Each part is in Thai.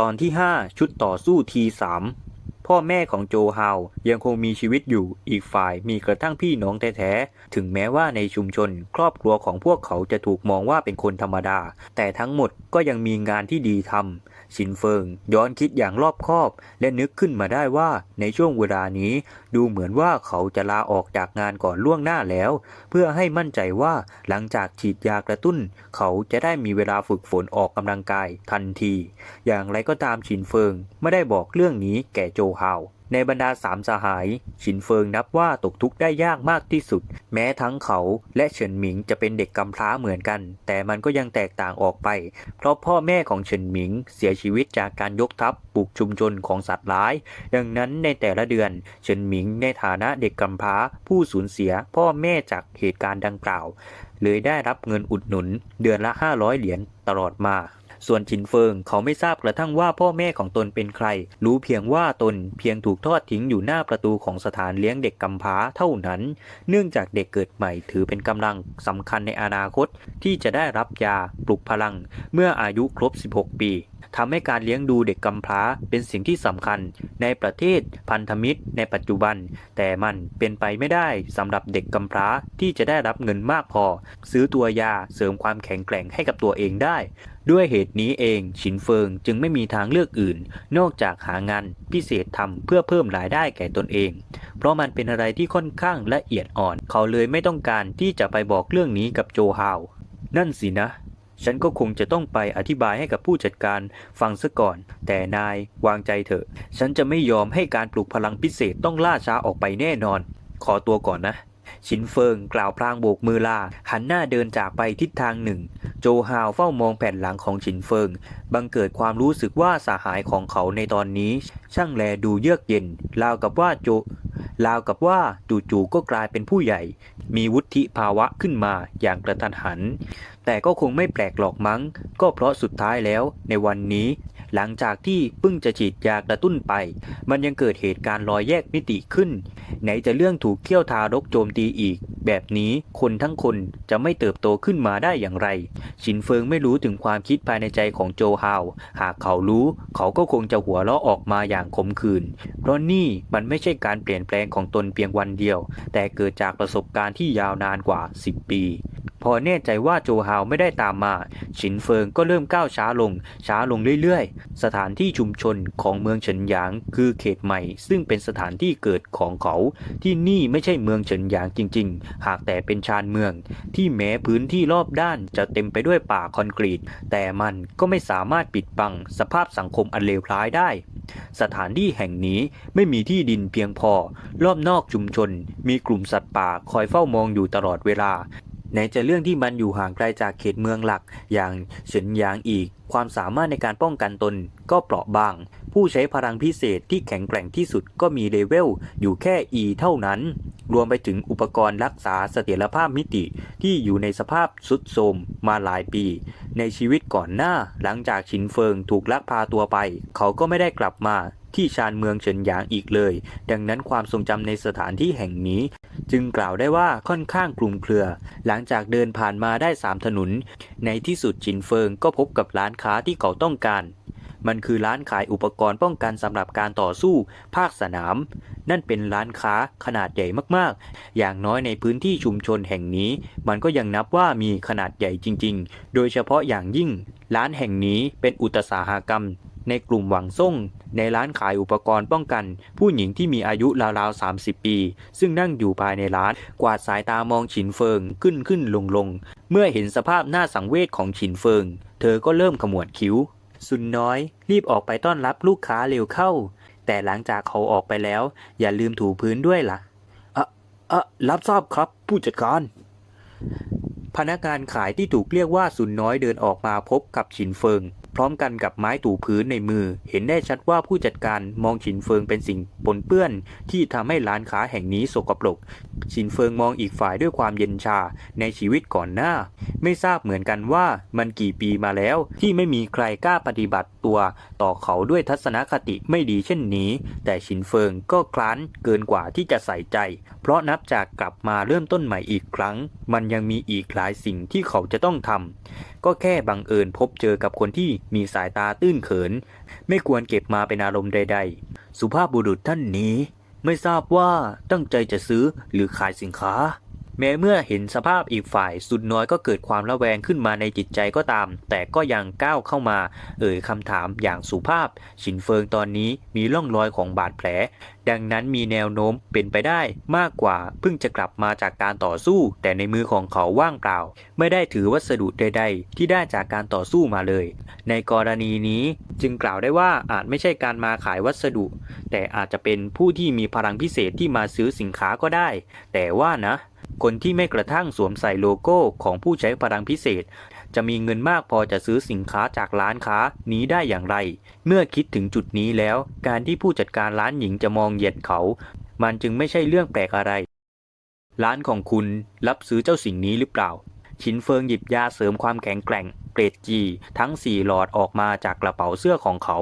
ตอนที่ 5 ชุดต่อสู้ทีสามพ่อแม่ของโจฮาวยังคงมีชีวิตอยู่อีกฝ่ายมีกระทั่งพี่น้องแท้ๆ ถึงแม้ว่าในชุมชน ครอบครัวของพวกเขาจะถูกมองว่าเป็นคนธรรมดา แต่ทั้งหมดก็ยังมีงานที่ดีทำ ชินเฟิงย้อนคิดอย่างรอบคอบ และนึกขึ้นมาได้ว่าในช่วงเวลานี้ ดูเหมือนว่าเขาจะลาออกจากงานก่อนล่วงหน้าแล้ว เพื่อให้มั่นใจว่าหลังจากฉีดยากระตุ้น เขาจะได้มีเวลาฝึกฝนออกกำลังกายทันที อย่างไรก็ตามชินเฟิงไม่ได้บอกเรื่องนี้แก่โจฮาว ในบรรดาสามสหายชินเฟิงนับว่าตกทุกข์ได้ยากมากที่สุด แม้ทั้งเขาและเฉินหมิงจะเป็นเด็กกำพร้าเหมือนกัน แต่มันก็ยังแตกต่างออกไป เพราะพ่อแม่ของเฉินหมิงเสียชีวิตจากการยกทัพปลุกชุมชนของสัตว์ร้าย ดังนั้นในแต่ละเดือน เฉินหมิงในฐานะเด็กกำพร้าผู้สูญเสียพ่อแม่จากเหตุการณ์ดังกล่าวเลยได้รับเงินอุดหนุนเดือนละ 500 เหรียญตลอดมา ส่วนชินเฟิงเขาไม่ทราบกระทั่งว่าพ่อแม่ของตนเป็นใคร รู้เพียงว่าตนเพียงถูกทอดทิ้งอยู่หน้าประตูของสถานเลี้ยงเด็กกำพร้าเท่านั้น เนื่องจากเด็กเกิดใหม่ถือเป็นกำลังสำคัญในอนาคตที่จะได้รับยาปลุกพลัง เมื่ออายุครบ 16 ปี ทำให้การเลี้ยงดูเด็กกำพร้าเป็นสิ่งที่สำคัญ ในประเทศพันธมิตร ในปัจจุบัน แต่มันเป็นไปไม่ได้สำหรับเด็กกำพร้าที่จะได้รับเงินมากพอ ซื้อตัวยาเสริมความแข็งแกร่งให้กับตัวเองได้ ด้วยเหตุนี้เองชินเฟิงจึงไม่มีทางเลือกอื่น นอกจากหางานพิเศษทำเพื่อเพิ่มรายได้แก่ตนเอง เพราะมันเป็นอะไรที่ค่อนข้างละเอียดอ่อน เขาเลยไม่ต้องการที่จะไปบอกเรื่องนี้กับโจฮาวนั่นสินะ ฉันก็คงจะต้องไปอธิบายให้กับผู้จัดการฟังซะก่อน แต่นายวางใจเถอะ ฉันจะไม่ยอมให้การปลุกพลังพิเศษต้องล่าช้าออกไปแน่นอน ขอตัวก่อนนะชินเฟิงกล่าวพลางโบกมือลา หันหน้าเดินจากไปทิศทางหนึ่ง โจฮาวเฝ้ามองแผ่นหลังของชินเฟิง บังเกิดความรู้สึกว่าสหายของเขาในตอนนี้ ช่างแลดูเยือกเย็นราวกับว่าโจราวกับว่าจู่ๆก็กลายเป็นผู้ใหญ่ มีวุฒิภาวะขึ้นมาอย่างกระทันหัน แต่ก็คงไม่แปลกหรอกมั้ง ก็เพราะสุดท้ายแล้วในวันนี้ หลังจากที่เพิ่งจะฉีดยากระตุ้นไป มันยังเกิดเหตุการณ์รอยแยกมิติขึ้น ไหนจะเรื่องถูกเขี้ยวทารกโจมตีอีก แบบนี้คนทั้งคนจะไม่เติบโตขึ้นมาได้อย่างไร ชินเฟิงไม่รู้ถึงความคิดภายในใจของโจฮาว หากเขารู้เขาก็คงจะหัวเราะออกมาอย่างขมขื่นเพราะนี่มันไม่ใช่การเปลี่ยนแปลงของตนเพียงวันเดียว แต่เกิดจากประสบการณ์ที่ยาวนานกว่า 10 ปี พอแน่ใจว่าโจฮาวไม่ได้ตามมาชินเฟิงก็เริ่มก้าวช้าลง ช้าลงเรื่อยๆ สถานที่ชุมชนของเมืองเฉินหยางคือเขตใหม่ ซึ่งเป็นสถานที่เกิดของเขา ที่นี่ไม่ใช่เมืองเฉินหยางจริง ๆ หากแต่เป็นชานเมือง ที่แม้พื้นที่รอบด้านจะเต็มไปด้วยป่าคอนกรีต แต่มันก็ไม่สามารถปิดบังสภาพสังคมอันเลวร้ายได้ สถานที่แห่งนี้ไม่มีที่ดินเพียงพอ รอบนอกชุมชน มีกลุ่มสัตว์ป่าคอยเฝ้ามองอยู่ตลอดเวลา ไหนจะเรื่องที่มันอยู่ห่างไกลจากเขตเมืองหลัก อย่างเฉินหยางอีก ความสามารถในการป้องกันตนก็เปราะบาง ผู้ใช้พลังพิเศษที่แข็งแกร่งที่สุดก็มีเลเวลอยู่แค่ E เท่านั้น รวมไปถึงอุปกรณ์รักษาเสถียรภาพมิติที่อยู่ในสภาพสุดโทมมาหลายปี ในชีวิตก่อนหน้าหลังจากชินเฟิงถูกลักพาตัวไป เขาก็ไม่ได้กลับมาที่ชานเมืองเฉินหยางอีกเลย ดังนั้นความทรงจำในสถานที่แห่งนี้ จึงกล่าวได้ว่าค่อนข้างกลุ่มเครือ หลังจากเดินผ่านมาได้สามถนน ในที่สุดจินเฟิงก็พบกับร้านค้าที่เขาต้องการ มันคือร้านขายอุปกรณ์ป้องกันสำหรับการต่อสู้ ภาคสนาม นั่นเป็นร้านค้าขนาดใหญ่มากๆ อย่างน้อยในพื้นที่ชุมชนแห่งนี้ มันก็ยังนับว่ามีขนาดใหญ่จริง ๆ โดยเฉพาะอย่างยิ่ง ร้านแห่งนี้เป็นอุตสาหกรรมในกลุ่มหวังซ่ง ในร้านขายอุปกรณ์ป้องกัน ผู้หญิงที่มีอายุราวๆ 30 ปี ซึ่งนั่งอยู่ภายในร้าน กวาดสายตามองฉินเฟิงขึ้นขึ้นลงลงเมื่อเห็นสภาพหน้าสังเวชของฉินเฟิง เธอก็เริ่มขมวดคิ้ว สุนน้อย รีบออกไปต้อนรับลูกค้าเร็วเข้า แต่หลังจากเขาออกไปแล้ว อย่าลืมถูพื้นด้วยล่ะอะอะรับทราบครับ ผู้จัดการพนักงานขายที่ถูกเรียกว่าสุนน้อยเดินออกมาพบกับฉินเฟิง พร้อมกันกับไม้ถูพื้นในมือ เห็นได้ชัดว่าผู้จัดการมองฉินเฟิงเป็นสิ่งปนเปื้อน ที่ทำให้ร้านค้าแห่งนี้สกปรกฉินเฟิงมองอีกฝ่ายด้วยความเย็นชาในชีวิตก่อนหน้า ไม่ทราบเหมือนกันว่ามันกี่ปีมาแล้วที่ไม่มีใครกล้าปฏิบัติตัวต่อเขาด้วยทัศนคติไม่ดีเช่นนี้ แต่ฉินเฟิงก็คล้านเกินกว่าที่จะใส่ใจ เพราะนับจากกลับมาเริ่มต้นใหม่อีกครั้ง มันยังมีอีกหลายสิ่งที่เขาจะต้องทำ ก็แค่บังเอิญพบเจอกับคนที่มีสายตาตื้นเขิน ไม่ควรเก็บมาเป็นอารมณ์ใด ๆ สุภาพบุรุษท่านนี้ ไม่ทราบว่าตั้งใจจะซื้อหรือขายสินค้า แม้เมื่อเห็นสภาพอีกฝ่ายสุดน้อยก็เกิดความระแวงขึ้นมาในจิตใจก็ตาม แต่ก็ยังก้าวเข้ามา เอ่ยคำถามอย่างสุภาพฉินเฟิงตอนนี้มีร่องรอยของบาดแผล ดังนั้นมีแนวโน้มเป็นไปได้มากกว่าเพิ่งจะกลับมาจากการต่อสู้ แต่ในมือของเขาว่างเปล่า ไม่ได้ถือวัสดุใด ๆ ที่ได้จากการต่อสู้มาเลย ในกรณีนี้จึงกล่าวได้ว่าอาจไม่ใช่การมาขายวัสดุ แต่อาจจะเป็นผู้ที่มีพลังพิเศษที่มาซื้อสินค้าก็ได้ แต่ว่านะ คนที่ไม่กระทั่งสวมใส่โลโก้ของผู้ใช้พลังพิเศษ จะมีเงินมากพอจะซื้อสินค้าจากร้านค้านี้ได้อย่างไร เมื่อคิดถึงจุดนี้แล้ว การที่ผู้จัดการร้านหญิงจะมองเหยียดเขา มันจึงไม่ใช่เรื่องแปลกอะไร ร้านของคุณรับซื้อเจ้าสิ่งนี้หรือเปล่า ชินเฟิงหยิบยาเสริมความแข็งแกร่งเกรดจีทั้ง 4 หลอดออกมาจากกระเป๋าเสื้อของเขา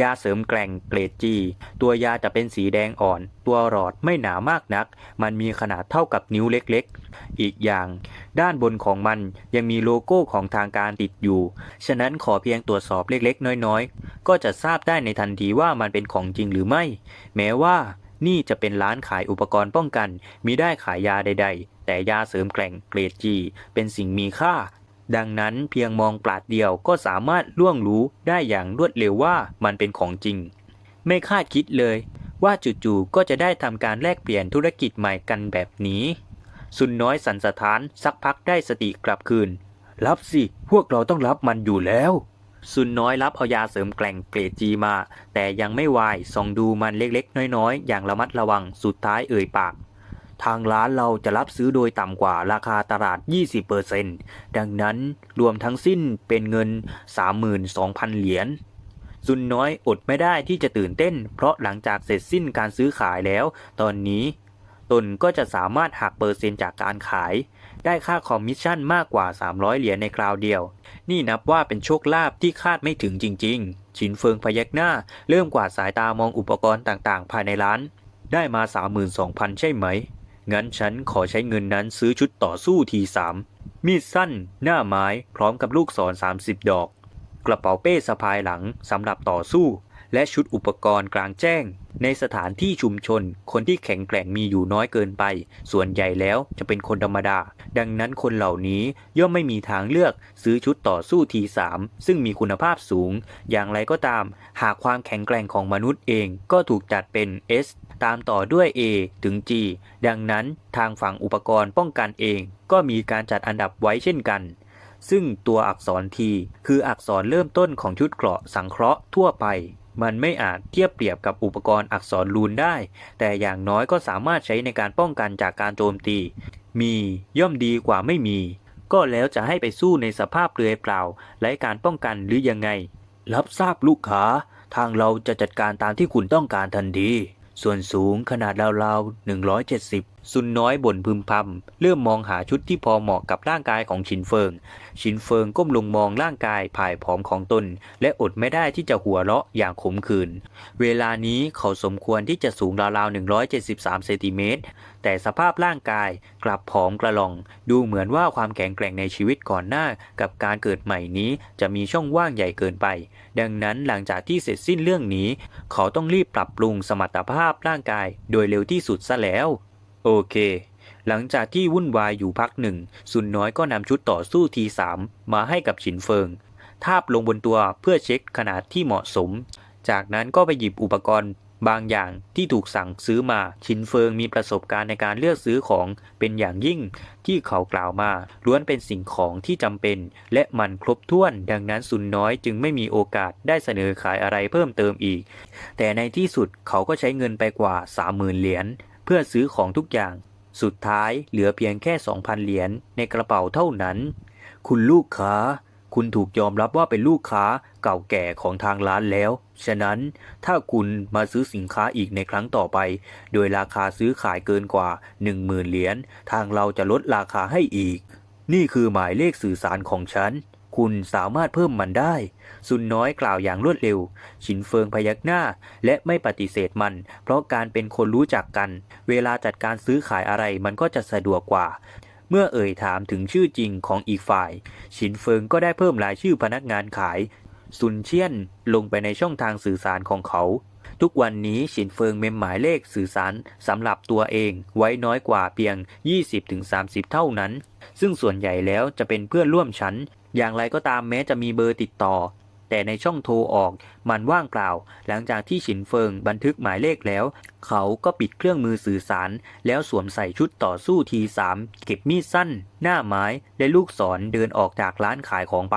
ยาเสริมแกร่งเกรดจีตัวยาจะเป็นสีแดงอ่อน ตัวหลอดไม่หนามากนัก มันมีขนาดเท่ากับนิ้วเล็กๆ อีกอย่าง ด้านบนของมันยังมีโลโก้ของทางการติดอยู่ ฉะนั้นขอเพียงตรวจสอบเล็กๆ น้อยๆ ก็จะทราบได้ในทันทีว่ามันเป็นของจริงหรือไม่ แม้ว่านี่จะเป็นร้านขายอุปกรณ์ป้องกันมิได้ขายยาใด ๆ แต่ยาเสริมแกร่งเกรดจีเป็นสิ่งมีค่า ดังนั้นเพียงมองปลาดเดียวก็สามารถล่วงรู้ได้อย่างรวดเร็วว่ามันเป็นของจริง ไม่คาดคิดเลย ว่าจู่ๆก็จะได้ทำการแลกเปลี่ยนธุรกิจใหม่กันแบบนี้ สุนน้อยสันสถานสักพักได้สติกลับคืน รับสิ พวกเราต้องรับมันอยู่แล้ว สุนน้อยรับเอายาเสริมแกร่งเกรดจีมา แต่ยังไม่วายส่องดูมันเล็กๆ น้อยๆ อย่างระมัดระวังสุดท้ายเอ่ยปาก ทางร้านเราจะรับซื้อโดยต่ำกว่าราคาตลาด 20%ดังนั้นรวมทั้งสิ้นเป็นเงิน 32,000 เหรียญซุนน้อยอดไม่ได้ที่จะตื่นเต้น เพราะหลังจากเสร็จสิ้นการซื้อขายแล้ว ตอนนี้ตนก็จะสามารถหักเปอร์เซ็นต์จากการขาย ได้ค่าคอมมิชชั่นมากกว่า 300 เหรียญในคราวเดียว นี่นับว่าเป็นโชคลาภที่คาดไม่ถึงจริง ๆ ชินเฟิงพยักหน้า เริ่มกวาดสายตามองอุปกรณ์ต่างๆ ภายในร้าน ได้มา 32,000 ใช่ไหม งั้นฉันขอใช้เงินนั้นซื้อชุดต่อสู้ทีสามมีดสั้น หน้าไม้พร้อมกับลูกศร 30 ดอก กระเป๋าเป้สะพายหลังสำหรับต่อสู้ และชุดอุปกรณ์กลางแจ้ง ในสถานที่ชุมชน คนที่แข็งแกร่งมีอยู่น้อยเกินไป ส่วนใหญ่แล้วจะเป็นคนธรรมดา ดังนั้นคนเหล่านี้ย่อมไม่มีทางเลือกซื้อชุดต่อสู้ทีสามซึ่งมีคุณภาพสูง อย่างไรก็ตาม หากความแข็งแกร่งของมนุษย์เองก็ถูกจัดเป็น S ตามต่อด้วย A ถึง G ดังนั้นทางฝั่งอุปกรณ์ป้องกันเอง ก็มีการจัดอันดับไว้เช่นกัน ซึ่งตัวอักษร T คืออักษรเริ่มต้นของชุดเกราะสังเคราะห์ทั่วไป มันไม่อาจเทียบเปรียบกับอุปกรณ์อักษรรูนได้ แต่อย่างน้อยก็สามารถใช้ในการป้องกันจากการโจมตี มีย่อมดีกว่าไม่มี ก็แล้วจะให้ไปสู้ในสภาพเปลือยเปล่าไร้การป้องกันหรือยังไง รับทราบลูกค้าทางเราจะจัดการตามที่คุณต้องการทันที ส่วนสูงขนาดราวๆ170 ซุนน้อยบ่นพึมพำเริ่มมองหาชุดที่พอเหมาะกับร่างกายของชินเฟิง ชินเฟิงก้มลงมองร่างกายผ่ายผอมของตน และอดไม่ได้ที่จะหัวเราะอย่างขมขื่นเวลานี้เขาสมควรที่จะสูงราวๆ 173 เซนติเมตร แต่สภาพร่างกายกลับผอมกระหล่อง ดูเหมือนว่าความแข็งแกร่งในชีวิตก่อนหน้ากับการเกิดใหม่นี้จะมีช่องว่างใหญ่เกินไป ดังนั้นหลังจากที่เสร็จสิ้นเรื่องนี้ เขาต้องรีบปรับปรุงสมรรถภาพร่างกาย โดยเร็วที่สุดซะแล้ว โอเค หลังจากที่วุ่นวายอยู่พักหนึ่ง ซุนน้อยก็นำชุดต่อสู้ทีสามมาให้กับฉินเฟิง ทาบลงบนตัวเพื่อเช็คขนาดที่เหมาะสม จากนั้นก็ไปหยิบอุปกรณ์บางอย่างที่ถูกสั่งซื้อมา ชินเฟิงมีประสบการณ์ในการเลือกซื้อของเป็นอย่างยิ่ง ที่เขากล่าวมาล้วนเป็นสิ่งของที่จำเป็น และมันครบถ้วน ดังนั้นซุนน้อยจึงไม่มีโอกาสได้เสนอขายอะไรเพิ่มเติมอีก แต่ในที่สุดเขาก็ใช้เงินไปกว่า 30,000 เหรียญ เพื่อซื้อของทุกอย่าง สุดท้ายเหลือเพียงแค่ 2,000 เหรียญในกระเป๋าเท่านั้น คุณลูกค้า คุณถูกยอมรับว่าเป็นลูกค้าเก่าแก่ของทางร้านแล้ว ฉะนั้นถ้าคุณมาซื้อสินค้าอีกในครั้งต่อไป โดยราคาซื้อขายเกินกว่า 10,000 เหรียญทางเราจะลดราคาให้อีก นี่คือหมายเลขสื่อสารของฉัน คุณสามารถเพิ่มมันได้ ซุนน้อยกล่าวอย่างรวดเร็ว ชินเฟิงพยักหน้า และไม่ปฏิเสธมัน เพราะการเป็นคนรู้จักกัน เวลาจัดการซื้อขายอะไรมันก็จะสะดวกกว่า เมื่อเอ่ยถามถึงชื่อจริงของอีกฝ่ายฉินเฟิงก็ได้เพิ่มรายชื่อพนักงานขาย ซุนเชียนลงไปในช่องทางสื่อสารของเขาทุกวันนี้ฉินเฟิงเมมหมายเลขสื่อสารสำหรับตัวเองไว้น้อยกว่าเพียง 20-30 เท่านั้น ซึ่งส่วนใหญ่แล้วจะเป็นเพื่อนร่วมชั้น อย่างไรก็ตามแม้จะมีเบอร์ติดต่อ แต่ในช่องโทรออก มันว่างเปล่า หลังจากที่ฉินเฟิงบันทึกหมายเลขแล้ว เขาก็ปิดเครื่องมือสื่อสาร แล้วสวมใส่ชุดต่อสู้ทีสามเก็บมีดสั้น หน้าไม้และลูกศรเดินออกจากร้านขายของไป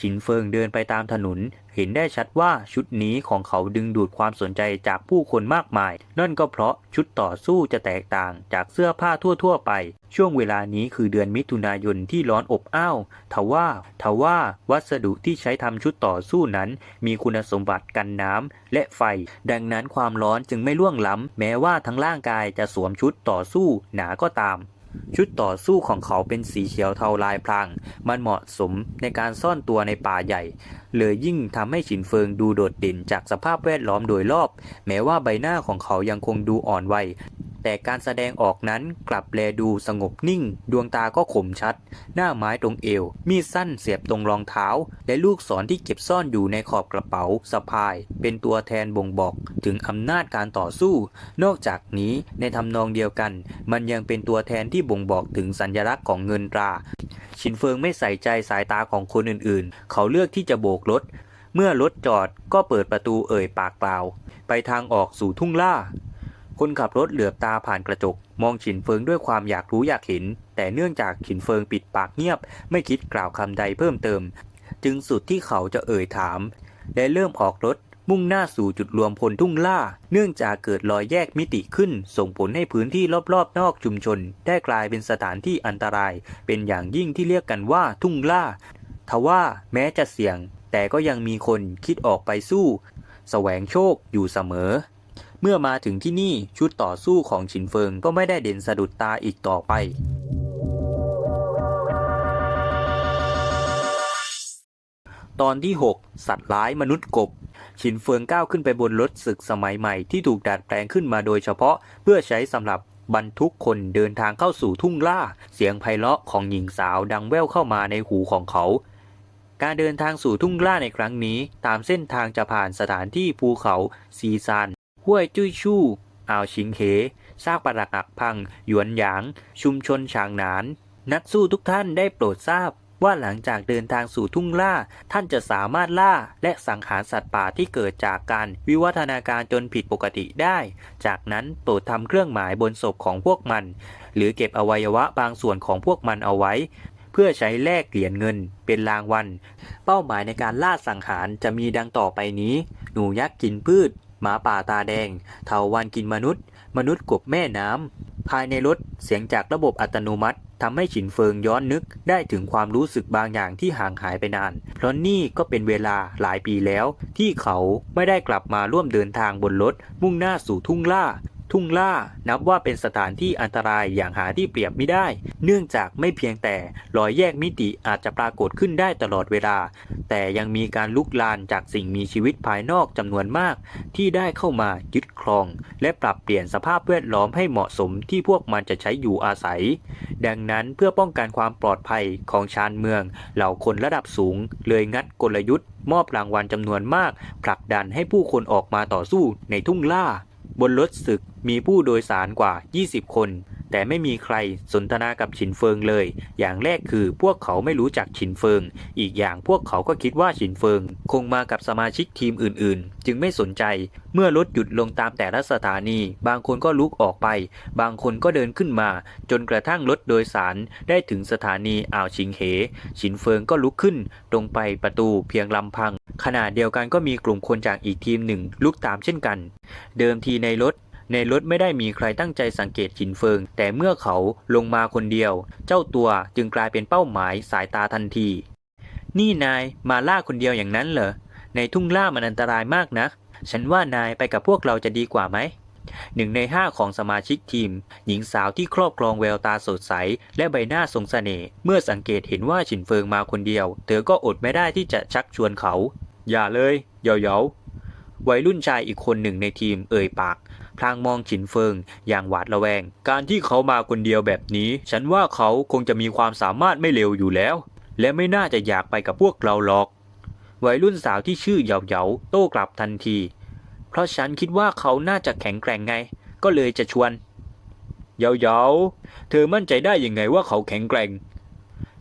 ฉินเฟิงเดินไปตามถนน เห็นได้ชัดว่าชุดนี้ของเขาดึงดูดความสนใจจากผู้คนมากมาย นั่นก็เพราะชุดต่อสู้จะแตกต่างจากเสื้อผ้าทั่ว ๆ ไป ช่วงเวลานี้คือเดือนมิถุนายนที่ร้อนอบอ้าวทว่าทว่าวัสดุที่ใช้ทำชุดต่อสู้นั้น มีคุณสมบัติกันน้ำและไฟ ดังนั้นความร้อนจึงไม่ล่วงล้ำ แม้ว่าทั้งร่างกายจะสวมชุดต่อสู้หนาก็ตาม ชุดต่อสู้ของเขาเป็นสีเขียวเทาลายพราง มันเหมาะสมในการซ่อนตัวในป่าใหญ่ เลยยิ่งทำให้ฉินเฟิงดูโดดเด่นจากสภาพแวดล้อมโดยรอบ แม้ว่าใบหน้าของเขายังคงดูอ่อนวัย แต่การแสดงออกนั้นกลับแลดูสงบนิ่ง ดวงตาก็ขมชัด หน้าไม้ตรงเอว มีดสั้นเสียบตรงรองเท้า และลูกศรที่เก็บซ่อนอยู่ในขอบกระเป๋าสะพาย เป็นตัวแทนบ่งบอกถึงอำนาจการต่อสู้ นอกจากนี้ในทำนองเดียวกัน มันยังเป็นตัวแทนที่บ่งบอกถึงสัญลักษณ์ของเงินตรา ชินเฟิงไม่ใส่ใจสายตาของคนอื่นๆ เขาเลือกที่จะโบกรถเมื่อรถจอดก็เปิดประตูเอ่ยปากกล่า ไปทางออกสู่ทุ่งล่า คนขับรถเหลือบตาผ่านกระจก มองฉินเฟิงด้วยความอยากรู้อยากเห็น แต่เนื่องจากฉินเฟิงปิดปากเงียบ ไม่คิดกล่าวคำใดเพิ่มเติม จึงสุดที่เขาจะเอ่ยถาม และเริ่มออกรถมุ่งหน้าสู่จุดรวมพลทุ่งล่า เนื่องจากเกิดรอยแยกมิติขึ้น ส่งผลให้พื้นที่รอบๆ นอกชุมชน ได้กลายเป็นสถานที่อันตราย เป็นอย่างยิ่งที่เรียกกันว่าทุ่งล่า ทว่าแม้จะเสี่ยง แต่ก็ยังมีคนคิดออกไปสู้ แสวงโชคอยู่เสมอ เมื่อมาถึงที่นี่ชุดต่อสู้ของฉินเฟิงก็ไม่ได้เด่นสะดุดตาอีกต่อไปตอนที่ 6 สัตว์ร้ายมนุษย์กบฉินเฟิงก้าวขึ้นไปบนรถศึกสมัยใหม่ที่ถูกดัดแปลงขึ้นมาโดยเฉพาะ เพื่อใช้สำหรับบรรทุกคนเดินทางเข้าสู่ทุ่งล่า เสียงไพเราะของหญิงสาวดังแว่วเข้ามาในหูของเขา การเดินทางสู่ทุ่งล่าในครั้งนี้ ตามเส้นทางจะผ่านสถานที่ภูเขาซีซาน ห้วยจุ้ยชู่อ่าวชิงเหซากปรักหักพัง หยวนหยาง ชุมชนฉางหนาน นักสู้ทุกท่านได้โปรดทราบว่าหลังจากเดินทางสู่ทุ่งล่า ท่านจะสามารถล่าและสังหารสัตว์ป่าที่เกิดจากการวิวัฒนาการจนผิดปกติได้ จากนั้นโปรดทำเครื่องหมายบนศพของพวกมัน หรือเก็บอวัยวะบางส่วนของพวกมันเอาไว้ เพื่อใช้แลกเหรียญเงินเป็นรางวัล เป้าหมายในการล่าสังหารจะมีดังต่อไปนี้ หนูยักษ์กินพืช หมาป่าตาแดง เถาวันกินมนุษย์ มนุษย์กบแม่น้ำ ภายในรถเสียงจากระบบอัตโนมัติทำให้ฉินเฟิงย้อนนึกได้ถึงความรู้สึกบางอย่างที่ห่างหายไปนาน เพราะนี่ก็เป็นเวลาหลายปีแล้ว ที่เขาไม่ได้กลับมาร่วมเดินทางบนรถมุ่งหน้าสู่ทุ่งล่า ทุ่งล่านับว่าเป็นสถานที่อันตรายอย่างหาที่เปรียบไม่ได้ เนื่องจากไม่เพียงแต่รอยแยกมิติอาจจะปรากฏขึ้นได้ตลอดเวลา แต่ยังมีการลุกลานจากสิ่งมีชีวิตภายนอกจำนวนมาก ที่ได้เข้ามายึดครอง และปรับเปลี่ยนสภาพแวดล้อมให้เหมาะสมที่พวกมันจะใช้อยู่อาศัย ดังนั้นเพื่อป้องกันความปลอดภัยของชานเมือง เหล่าคนระดับสูง เลยงัดกลยุทธ์ มอบรางวัลจำนวนมากผลักดันให้ผู้คนออกมาต่อสู้ในทุ่งล่า บนรถศึกมีผู้โดยสารกว่า 20 คน แต่ไม่มีใครสนทนากับฉินเฟิงเลย อย่างแรกคือพวกเขาไม่รู้จักฉินเฟิง อีกอย่างพวกเขาก็คิดว่าฉินเฟิง คงมากับสมาชิกทีมอื่นๆ จึงไม่สนใจ เมื่อรถหยุดลงตามแต่ละสถานี บางคนก็ลุกออกไป บางคนก็เดินขึ้นมา จนกระทั่งรถโดยสารได้ถึงสถานีอ่าวชิงเหฉินเฟิงก็ลุกขึ้น ตรงไปประตูเพียงลำพัง ขณะเดียวกันก็มีกลุ่มคนจากอีกทีมหนึ่งลุกตามเช่นกัน เดิมทีในรถ ในรถไม่ได้มีใครตั้งใจสังเกตฉินเฟิง แต่เมื่อเขาลงมาคนเดียว เจ้าตัวจึงกลายเป็นเป้าหมายสายตาทันที นี่นายมาล่าคนเดียวอย่างนั้นเหรอ ในทุ่งล่ามันอันตรายมากนะ ฉันว่านายไปกับพวกเราจะดีกว่าไหมหนึ่งในห้าของสมาชิกทีม หญิงสาวที่ครอบครองแววตาสดใส และใบหน้าทรงเสน่ห์เมื่อสังเกตเห็นว่าฉินเฟิงมาคนเดียว เธอก็อดไม่ได้ที่จะชักชวนเขา อย่าเลยเหยาวัยรุ่นชายอีกคนหนึ่งในทีมเอ่ยปาก พลางมองฉินเฟิงอย่างหวาดระแวง การที่เขามาคนเดียวแบบนี้ ฉันว่าเขาคงจะมีความสามารถไม่เลวอยู่แล้ว และไม่น่าจะอยากไปกับพวกเราหรอก วัยรุ่นสาวที่ชื่อเหยาเหยาโต้กลับทันที เพราะฉันคิดว่าเขาน่าจะแข็งแกร่งไง ก็เลยจะชวนเหยาเหยาเธอมั่นใจได้ยังไงว่าเขาแข็งแกร่ง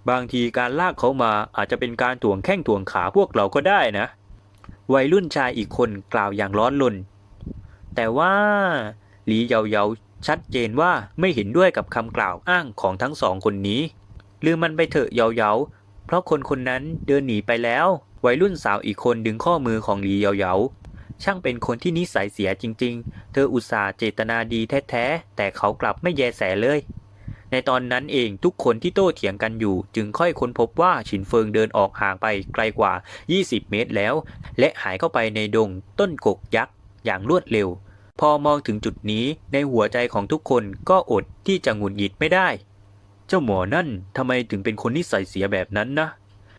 บางทีการลากเขามาอาจจะเป็นการถ่วงแข้งถ่วงขาพวกเราก็ได้นะวัยรุ่นชายอีกคนกล่าวอย่างร้อนรน แต่ว่าหลีเยาเยาชัดเจนว่าไม่เห็นด้วยกับคำกล่าวอ้างของทั้งสองคนนี้ ลืมมันไปเถอะเยาเยาเพราะคนคนนั้นเดินหนีไปแล้ว วัยรุ่นสาวอีกคนดึงข้อมือของหลีเยาเยาช่างเป็นคนที่นิสัยเสียจริง ๆ เธออุตส่าห์เจตนาดีแท้ๆ แต่เขากลับไม่แยแสเลย ในตอนนั้นเองทุกคนที่โต้เถียงกันอยู่ จึงค่อยค้นพบว่าฉินเฟิงเดินออกห่างไปไกลกว่า 20 เมตรแล้ว และหายเข้าไปในดงต้นกกยักษ์อย่างรวดเร็ว พอมองถึงจุดนี้ในหัวใจของทุกคนก็อดที่จะหงุดหงิดไม่ได้ เจ้าหมอนั่นทำไมถึงเป็นคนนิสัยเสียแบบนั้นนะ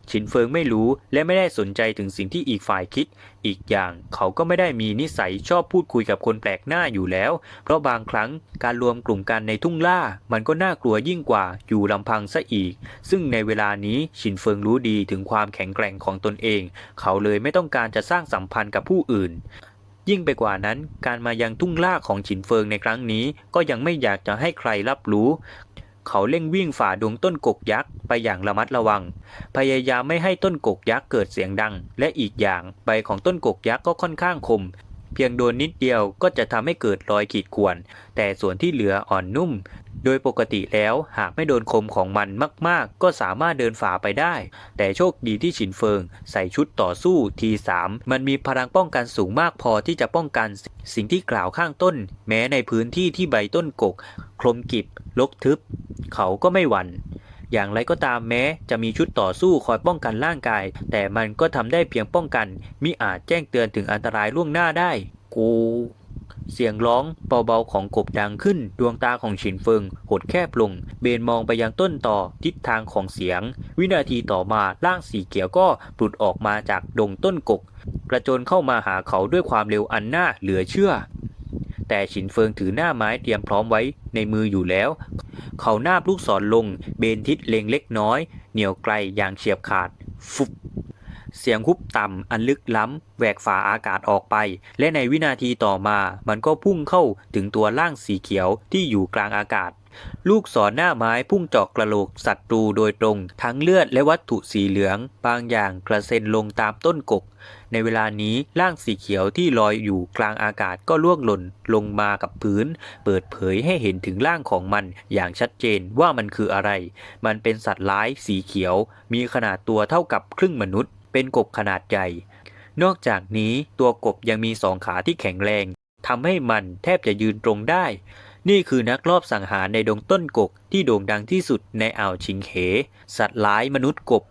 ฉินเฟิงไม่รู้และไม่ได้สนใจถึงสิ่งที่อีกฝ่ายคิด อีกอย่างเขาก็ไม่ได้มีนิสัยชอบพูดคุยกับคนแปลกหน้าอยู่แล้ว เพราะบางครั้งการรวมกลุ่มกันในทุ่งล่า มันก็น่ากลัวยิ่งกว่าอยู่ลำพังซะอีก ซึ่งในเวลานี้ฉินเฟิงรู้ดีถึงความแข็งแกร่งของตนเอง เขาเลยไม่ต้องการจะสร้างสัมพันธ์กับผู้อื่น ยิ่งไปกว่านั้น การมายังทุ่งล่าของฉินเฟิงในครั้งนี้ ก็ยังไม่อยากจะให้ใครรับรู้ เขาเร่งวิ่งฝ่าดวงต้นกกยักษ์ไปอย่างระมัดระวัง พยายามไม่ให้ต้นกกยักษ์เกิดเสียงดัง และอีกอย่างใบของต้นกกยักษ์ก็ค่อนข้างคม เพียงโดนนิดเดียวก็จะทำให้เกิดรอยขีดข่วน แต่ส่วนที่เหลืออ่อนนุ่ม โดยปกติแล้วหากไม่โดนคมของมันมากๆ ก็สามารถเดินฝ่าไปได้ แต่โชคดีที่ฉินเฟิง ใส่ชุดต่อสู้ทีสามมันมีพลังป้องกันสูงมากพอที่จะป้องกันสิ่งที่กล่าวข้างต้น แม้ในพื้นที่ที่ใบต้นกก คลมกิบลกทึบ เขาก็ไม่หวัน่น อย่างไรก็ตามแม้จะมีชุดต่อสู้คอยป้องกันร่างกาย แต่มันก็ทำได้เพียงป้องกันมิอาจแจ้งเตือนถึงอันตรายล่วงหน้าได้ กูเสียงร้องเบาๆของกบดังขึ้น ดวงตาของฉินเฟิงหดแคบลง เบนมองไปยังต้นต่อทิศทางของเสียง วินาทีต่อมาร่างสีเขียวก็ปลุดออกมาจากดงต้นกก กระโจนเข้ามาหาเขาด้วยความเร็วอันน่าเหลือเชื่อ แต่ฉินเฟิงถือหน้าไม้เตรียมพร้อมไว้ในมืออยู่แล้ว เขาหน้าบลูกศรลง เบนทิศเล็งเล็กน้อย เหนียวไกลอย่างเฉียบขาด ฟุบเสียงฮุบต่ำอันลึกล้ำแหวกฝาอากาศออกไป และในวินาทีต่อมา มันก็พุ่งเข้าถึงตัวร่างสีเขียวที่อยู่กลางอากาศ ลูกศรหน้าไม้พุ่งเจาะกระโหลกศัตรูโดยตรง ทั้งเลือดและวัตถุสีเหลือง บางอย่างกระเซ็นลงตามต้นกก ในเวลานี้ร่างสีเขียวที่ลอยอยู่กลางอากาศก็ล่วงหล่นลงมากับพื้น เปิดเผยให้เห็นถึงร่างของมันอย่างชัดเจนว่ามันคืออะไร มันเป็นสัตว์ร้ายสีเขียว มีขนาดตัวเท่ากับครึ่งมนุษย์ เป็นกบขนาดใหญ่ นอกจากนี้ตัวกบยังมีสองขาที่แข็งแรงทำให้มันแทบจะยืนตรงได้ นี่คือนักลอบสังหารในดงต้นกกที่โด่งดังที่สุดในอ่าวชิงเห สัตว์ร้ายมนุษย์กบ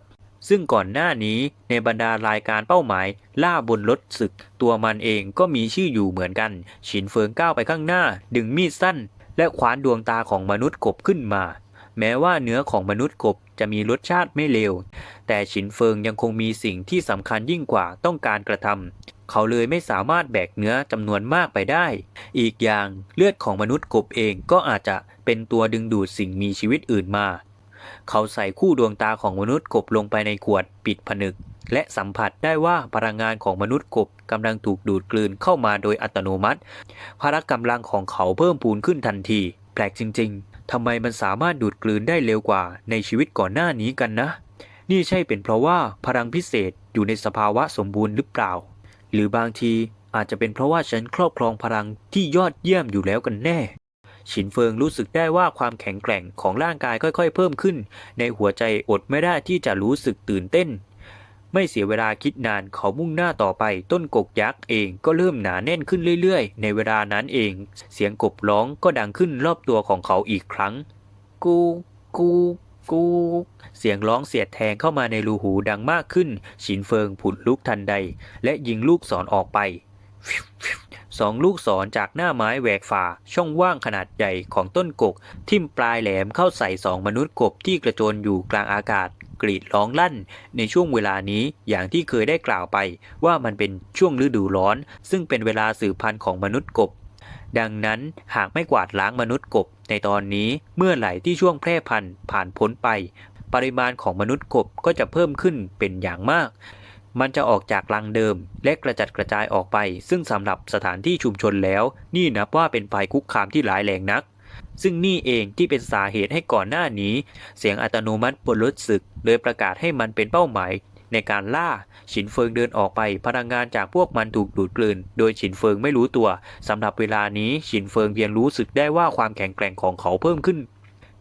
ซึ่งก่อนหน้านี้ในบรรดารายการเป้าหมาย ล่าบนรถศึก ตัวมันเองก็มีชื่ออยู่เหมือนกัน ฉินเฟิงก้าวไปข้างหน้า ดึงมีดสั้น และขวานดวงตาของมนุษย์กบขึ้นมา แม้ว่าเนื้อของมนุษย์กบ จะมีรสชาติไม่เลว แต่ฉินเฟิงยังคงมีสิ่งที่สำคัญยิ่งกว่าต้องการกระทำ เขาเลยไม่สามารถแบกเนื้อจำนวนมากไปได้ อีกอย่างเลือดของมนุษย์กบเองก็อาจจะเป็นตัวดึงดูดสิ่งมีชีวิตอื่นมา เขาใส่คู่ดวงตาของมนุษย์กบลงไปในขวดปิดผนึก และสัมผัสได้ว่าพลังงานของมนุษย์กบกำลังถูกดูดกลืนเข้ามาโดยอัตโนมัติ พละกำลังของเขาเพิ่มพูนขึ้นทันที แปลกจริง ๆ ทำไมมันสามารถดูดกลืนได้เร็วกว่าในชีวิตก่อนหน้านี้กันนะ นี่ใช่เป็นเพราะว่าพลังพิเศษอยู่ในสภาวะสมบูรณ์หรือเปล่า หรือบางทีอาจจะเป็นเพราะว่าฉันครอบครองพลังที่ยอดเยี่ยมอยู่แล้วกันแน่ ฉินเฟิงรู้สึกได้ว่าความแข็งแกร่งของร่างกายค่อย ๆ เพิ่มขึ้น ในหัวใจอดไม่ได้ที่จะรู้สึกตื่นเต้น ไม่เสียเวลาคิดนานเขามุ่งหน้าต่อไป ต้นกกยักษ์เองก็เริ่มหนาแน่นขึ้นเรื่อยๆ ในเวลานั้นเอง เสียงกบร้องก็ดังขึ้นรอบตัวของเขาอีกครั้ง กูกูกูเสียงร้องเสียดแทงเข้ามาในรูหูดังมากขึ้น ฉินเฟิงผุดลุกทันใด และยิงลูกศรอออกไปสองลูกศรจากหน้าไม้แหวกฝ่า ช่องว่างขนาดใหญ่ของต้นกก ทิ่มปลายแหลมเข้าใส่สองมนุษย์กบที่กระโจนอยู่กลางอากาศ กรีดร้องลั่น ในช่วงเวลานี้อย่างที่เคยได้กล่าวไป ว่ามันเป็นช่วงฤดูร้อน ซึ่งเป็นเวลาสืบพันธุ์ของมนุษย์กบ ดังนั้นหากไม่กวาดล้างมนุษย์กบ ในตอนนี้เมื่อไหร่ที่ช่วงแพร่พันธุ์ผ่านพ้นไป ปริมาณของมนุษย์กบก็จะเพิ่มขึ้นเป็นอย่างมากมันจะออกจากรังเดิมและกระจัดกระจายออกไป ซึ่งสำหรับสถานที่ชุมชนแล้ว นี่นับว่าเป็นภัยคุกคามที่ร้ายแรงนัก ซึ่งนี่เองที่เป็นสาเหตุให้ก่อนหน้านี้ เสียงอัตโนมัติบนรถศึกเลยประกาศให้มันเป็นเป้าหมาย ในการล่าฉินเฟิงเดินออกไป พลังงานจากพวกมันถูกดูดกลืน โดยฉินเฟิงไม่รู้ตัวสำหรับเวลานี้ฉินเฟิงเพียงรู้สึกได้ว่าความแข็งแกร่งของเขาเพิ่มขึ้น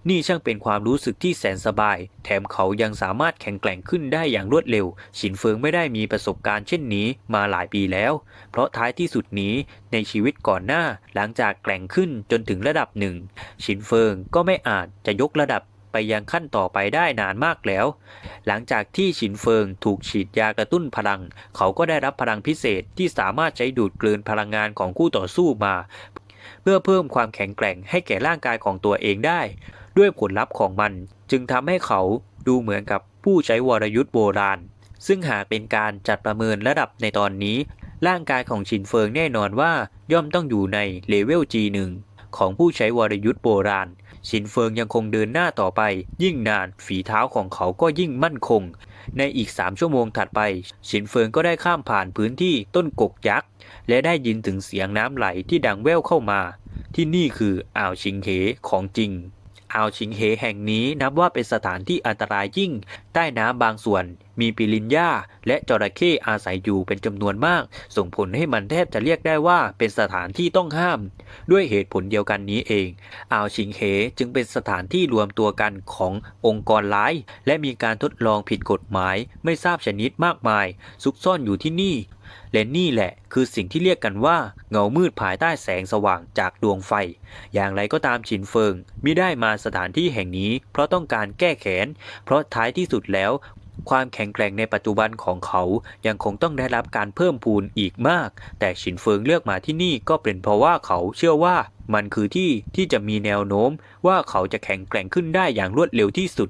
นี่ช่างเป็นความรู้สึกที่แสนสบาย แถมเขายังสามารถแข็งแกร่งขึ้นได้อย่างรวดเร็ว ฉินเฟิงไม่ได้มีประสบการณ์เช่นนี้มาหลายปีแล้ว เพราะท้ายที่สุดนี้ในชีวิตก่อนหน้าหลังจากแกร่งขึ้นจนถึงระดับหนึ่ง ฉินเฟิงก็ไม่อาจจะยกระดับไปยังขั้นต่อไปได้นานมากแล้ว หลังจากที่ฉินเฟิงถูกฉีดยากระตุ้นพลัง เขาก็ได้รับพลังพิเศษที่สามารถใช้ดูดกลืนพลังงานของคู่ต่อสู้มา เพื่อเพิ่มความแข็งแกร่งให้แก่ร่างกายของตัวเองได้ ด้วยผลลัพธ์ของมัน จึงทำให้เขาดูเหมือนกับผู้ใช้วรยุทธ์โบราณ ซึ่งหากเป็นการจัดประเมินระดับในตอนนี้ ร่างกายของชินเฟิงแน่นอนว่าย่อมต้องอยู่ในเลเวล G1 ของผู้ใช้วรยุทธ์โบราณ ชินเฟิงยังคงเดินหน้าต่อไป ยิ่งนานฝีเท้าของเขาก็ยิ่งมั่นคง ในอีก 3 ชั่วโมงถัดไป ชินเฟิงก็ได้ข้ามผ่านพื้นที่ต้นกกยักษ์ และได้ยินถึงเสียงน้ำไหลที่ดังแว่วเข้ามา ที่นี่คืออ่าวชิงเหของจริง อ่าวชิงเหแห่งนี้นับว่าเป็นสถานที่อันตรายยิ่ง ใต้น้ำบางส่วน มีปิลินย่าและจระเข้อาศัยอยู่เป็นจำนวนมาก ส่งผลให้มันแทบจะเรียกได้ว่าเป็นสถานที่ต้องห้าม ด้วยเหตุผลเดียวกันนี้เอง อ่าวชิงเหจึงเป็นสถานที่รวมตัวกันขององค์กรร้าย และมีการทดลองผิดกฎหมาย ไม่ทราบชนิดมากมาย ซุกซ่อนอยู่ที่นี่ และนี่แหละคือสิ่งที่เรียกกันว่าเงามืดภายใต้แสงสว่างจากดวงไฟ อย่างไรก็ตามฉินเฟิงมิได้มาสถานที่แห่งนี้ เพราะต้องการแก้แค้นเพราะท้ายที่สุดแล้ว ความแข็งแกร่งในปัจจุบันของเขายังคงต้องได้รับการเพิ่มพูนอีกมาก แต่ฉินเฟิงเลือกมาที่นี่ก็เป็นเพราะว่าเขาเชื่อว่ามันคือที่ที่จะมีแนวโน้ม ว่าเขาจะแข็งแกร่งขึ้นได้อย่างรวดเร็วที่สุด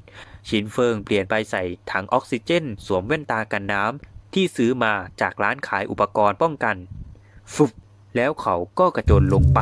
ฉินเฟิงเปลี่ยนไปใส่ถังออกซิเจน สวมแว่นตากันน้ำ ที่ซื้อมาจากร้านขายอุปกรณ์ป้องกัน ฟุบแล้วเขาก็กระโจนลงไป